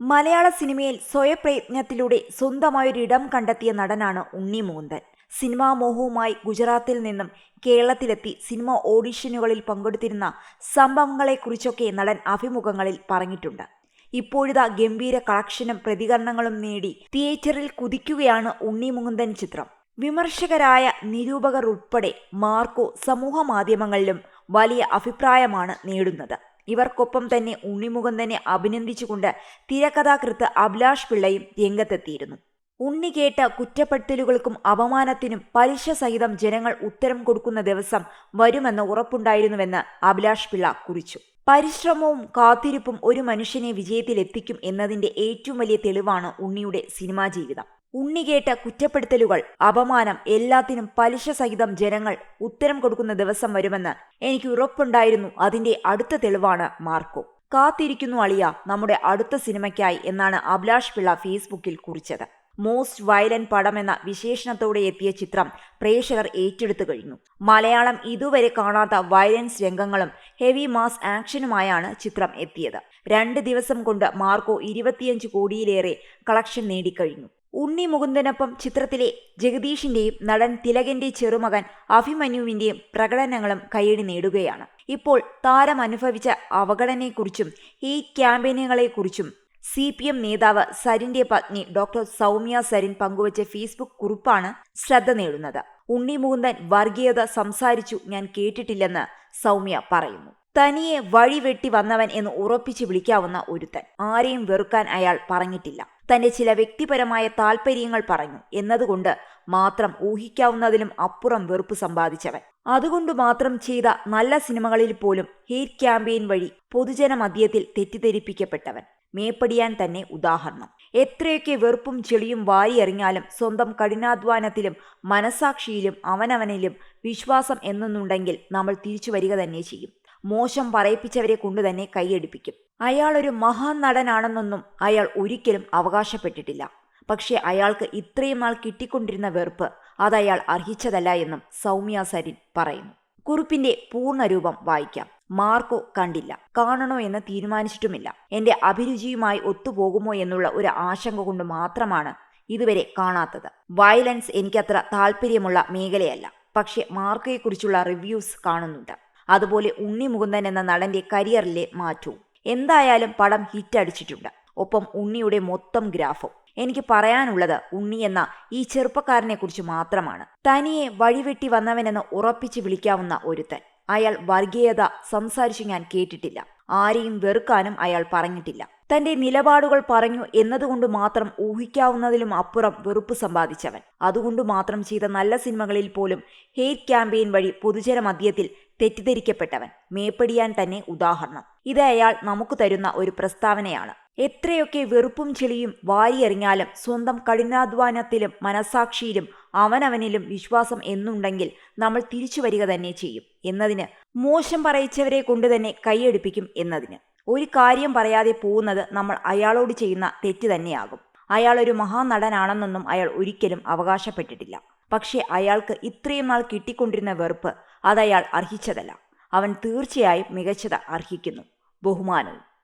മലയാള സിനിമയിൽ സ്വയപ്രയത്നത്തിലൂടെ സ്വന്തമായൊരിടം കണ്ടെത്തിയ നടനാണ് ഉണ്ണി മോന്തൻ സിനിമാ മോഹവുമായി ഗുജറാത്തിൽ നിന്നും കേരളത്തിലെത്തി സിനിമ ഓഡിഷനുകളിൽ പങ്കെടുത്തിരുന്ന സംഭവങ്ങളെക്കുറിച്ചൊക്കെ നടൻ അഭിമുഖങ്ങളിൽ പറഞ്ഞിട്ടുണ്ട്. ഇപ്പോഴിതാ ഗംഭീര കളക്ഷനും പ്രതികരണങ്ങളും നേടി തിയേറ്ററിൽ കുതിക്കുകയാണ് ഉണ്ണി മുകുന്ദൻ ചിത്രം. വിമർശകരായ നിരൂപകർ ഉൾപ്പെടെ മാർക്കോ സമൂഹ മാധ്യമങ്ങളിലും വലിയ അഭിപ്രായമാണ് നേടുന്നത്. ഇവർക്കൊപ്പം തന്നെ ഉണ്ണിമുകുന്ദനെ അഭിനന്ദിച്ചുകൊണ്ട് തിരക്കഥാകൃത്ത് അഭിലാഷ് പിള്ളയും രംഗത്തെത്തിയിരുന്നു. ഉണ്ണി കേട്ട കുറ്റപ്പെടുത്തലുകൾക്കും അപമാനത്തിനും പലിശ സഹിതം ജനങ്ങൾ ഉത്തരം കൊടുക്കുന്ന ദിവസം വരുമെന്ന് ഉറപ്പുണ്ടായിരുന്നുവെന്ന് അഭിലാഷ് പിള്ള കുറിച്ചു. പരിശ്രമവും കാത്തിരിപ്പും ഒരു മനുഷ്യനെ വിജയത്തിലെത്തിക്കും എന്നതിന്റെ ഏറ്റവും വലിയ തെളിവാണ് ഉണ്ണിയുടെ സിനിമാ ജീവിതം. ഉണ്ണി കേട്ട കുറ്റപ്പെടുത്തലുകൾ അപമാനം എല്ലാത്തിനും പലിശ സഹിതം ജനങ്ങൾ ഉത്തരം കൊടുക്കുന്ന ദിവസം വരുമെന്ന് എനിക്ക് ഉറപ്പുണ്ടായിരുന്നു. അതിന്റെ അടുത്ത തെളിവാണ് മാർക്കോ. കാത്തിരിക്കുന്നു അളിയ നമ്മുടെ അടുത്ത സിനിമയ്ക്കായി എന്നാണ് അഭിലാഷ് പിള്ള ഫേസ്ബുക്കിൽ കുറിച്ചത്. മോസ്റ്റ് വയലന്റ് പടം എന്ന വിശേഷണത്തോടെ എത്തിയ ചിത്രം പ്രേക്ഷകർ ഏറ്റെടുത്തു കഴിഞ്ഞു. മലയാളം ഇതുവരെ കാണാത്ത വയലൻസ് രംഗങ്ങളും ഹെവി മാസ് ആക്ഷനുമായാണ് ചിത്രം എത്തിയത്. രണ്ട് ദിവസം കൊണ്ട് മാർക്കോ ഇരുപത്തിയഞ്ച് കോടിയിലേറെ കളക്ഷൻ നേടിക്കഴിഞ്ഞു. ഉണ്ണി മുകുന്ദനൊപ്പം ചിത്രത്തിലെ ജഗദീഷിന്റെയും നടൻ തിലകന്റെ ചെറുമകൻ അഭിമന്യുവിന്റെയും പ്രകടനങ്ങളും കയ്യടി നേടുകയാണ്. ഇപ്പോൾ താരം അനുഭവിച്ച അവഗണനയെക്കുറിച്ചും ഈ ക്യാമ്പയിനുകളെക്കുറിച്ചും സി പി എം നേതാവ് സരിന്റെ പത്നി ഡോക്ടർ സൗമ്യ സരിൻ പങ്കുവച്ച ഫേസ്ബുക്ക് കുറിപ്പാണ് ശ്രദ്ധ നേടുന്നത്. ഉണ്ണി മുകുന്ദൻ വർഗീയത സംസാരിച്ചു ഞാൻ കേട്ടിട്ടില്ലെന്ന് സൗമ്യ പറയുന്നു. തനിയെ വഴിവെട്ടി വന്നവൻ എന്ന് ഉറപ്പിച്ചു വിളിക്കാവുന്ന ഒരുത്തൻ. ആരെയും വെറുക്കാൻ അയാൾ പറഞ്ഞിട്ടില്ല. തന്റെ ചില വ്യക്തിപരമായ താല്പര്യങ്ങൾ പറഞ്ഞു. എന്നതുകൊണ്ട് മാത്രം ഊഹിക്കാവുന്നതിലും അപ്പുറം വെറുപ്പ് സമ്പാദിച്ചവൻ. അതുകൊണ്ട് മാത്രം ചെയ്ത നല്ല സിനിമകളിൽ പോലും ഹേറ്റ് ക്യാമ്പയിൻ വഴി പൊതുജന മധ്യത്തിൽ തെറ്റിദ്ധരിപ്പിക്കപ്പെട്ടവൻ. മേപ്പടിയാൻ തന്നെ ഉദാഹരണം. എത്രയൊക്കെ വെറുപ്പും ചെളിയും വാരിയെറിഞ്ഞാലും സ്വന്തം കഠിനാധ്വാനത്തിലും മനസാക്ഷിയിലും അവനവനിലും വിശ്വാസം എന്നൊന്നുണ്ടെങ്കിൽ നമ്മൾ തിരിച്ചു വരിക തന്നെ ചെയ്യും. മോശം പറയിപ്പിച്ചവരെ കൊണ്ടുതന്നെ കൈയടിപ്പിക്കും. അയാൾ ഒരു നടനാണെന്നൊന്നും അയാൾ ഒരിക്കലും അവകാശപ്പെട്ടിട്ടില്ല. പക്ഷേ അയാൾക്ക് ഇത്രയും നാൾ കിട്ടിക്കൊണ്ടിരുന്ന വെറുപ്പ് അതയാൾ അർഹിച്ചതല്ല എന്നും സൗമ്യ സരിൻ പറയുന്നു. കുറിപ്പിന്റെ പൂർണരൂപം വായിക്കാം. മാർക്കോ കണ്ടില്ല. കാണണോ എന്ന് തീരുമാനിച്ചിട്ടുമില്ല. എന്റെ അഭിരുചിയുമായി ഒത്തുപോകുമോ എന്നുള്ള ഒരു ആശങ്ക കൊണ്ട് മാത്രമാണ് ഇതുവരെ കാണാത്തത്. വയലൻസ് എനിക്കത്ര താല്പര്യമുള്ള മേഖലയല്ല. പക്ഷെ മാർക്കോയെക്കുറിച്ചുള്ള റിവ്യൂസ് കാണുന്നുണ്ട്. അതുപോലെ ഉണ്ണി മുകുന്ദൻ എന്ന നടന്റെ കരിയറിലെ മാറ്റവും. എന്തായാലും പടം ഹിറ്റ് അടിച്ചിട്ടുണ്ട്. ഒപ്പം ഉണ്ണിയുടെ മൊത്തം ഗ്രാഫും. എനിക്ക് പറയാനുള്ളത് ഉണ്ണി എന്ന ഈ ചെറുപ്പക്കാരനെ കുറിച്ച് മാത്രമാണ്. തനിയെ വഴിവെട്ടി വന്നവനെന്ന് ഉറപ്പിച്ച് വിളിക്കാവുന്ന ഒരുത്തൻ. അയാൾ വർഗീയത സംസാരിച്ച് ഞാൻ കേട്ടിട്ടില്ല. ആരെയും വെറുക്കാനും അയാൾ പറഞ്ഞിട്ടില്ല. തന്റെ നിലപാടുകൾ പറഞ്ഞു എന്നതുകൊണ്ട് മാത്രം ഊഹിക്കാവുന്നതിലും അപ്പുറം വെറുപ്പ് സമ്പാദിച്ചവൻ. അതുകൊണ്ട് മാത്രം ചെയ്ത നല്ല സിനിമകളിൽ പോലും ഹെയ്റ്റ് ക്യാമ്പയിൻ വഴി പൊതുജന മധ്യത്തിൽ തെറ്റിദ്ധരിക്കപ്പെട്ടവൻ മേപ്പടിയാൻ തന്നെ ഉദാഹരണം. ഇത് അയാൾ നമുക്ക് തരുന്ന ഒരു പ്രസ്താവനയാണ്. എത്രയൊക്കെ വെറുപ്പും ചെളിയും വാരിയെറിഞ്ഞാലും സ്വന്തം കഠിനാധ്വാനത്തിലും മനസാക്ഷിയിലും അവനവനിലും വിശ്വാസം എന്നുണ്ടെങ്കിൽ നമ്മൾ തിരിച്ചു വരിക തന്നെ ചെയ്യും. എന്നതിന് മോശം പറയിച്ചവരെ കൊണ്ട് തന്നെ കൈയടിപ്പിക്കും എന്നതിന്. ഒരു കാര്യം പറയാതെ പോകുന്നത് നമ്മൾ അയാളോട് ചെയ്യുന്ന തെറ്റ് തന്നെയാകും. അയാൾ ഒരു മഹാനടനാണെന്നൊന്നും അയാൾ ഒരിക്കലും അവകാശപ്പെട്ടിട്ടില്ല. പക്ഷേ അയാൾക്ക് ഇത്രയും നാൾ കിട്ടിക്കൊണ്ടിരുന്ന വെറുപ്പ് അതയാൾ അർഹിച്ചതല്ല. അവൻ തീർച്ചയായും മികച്ചത് അർഹിക്കുന്നു. ബഹുമാനവും.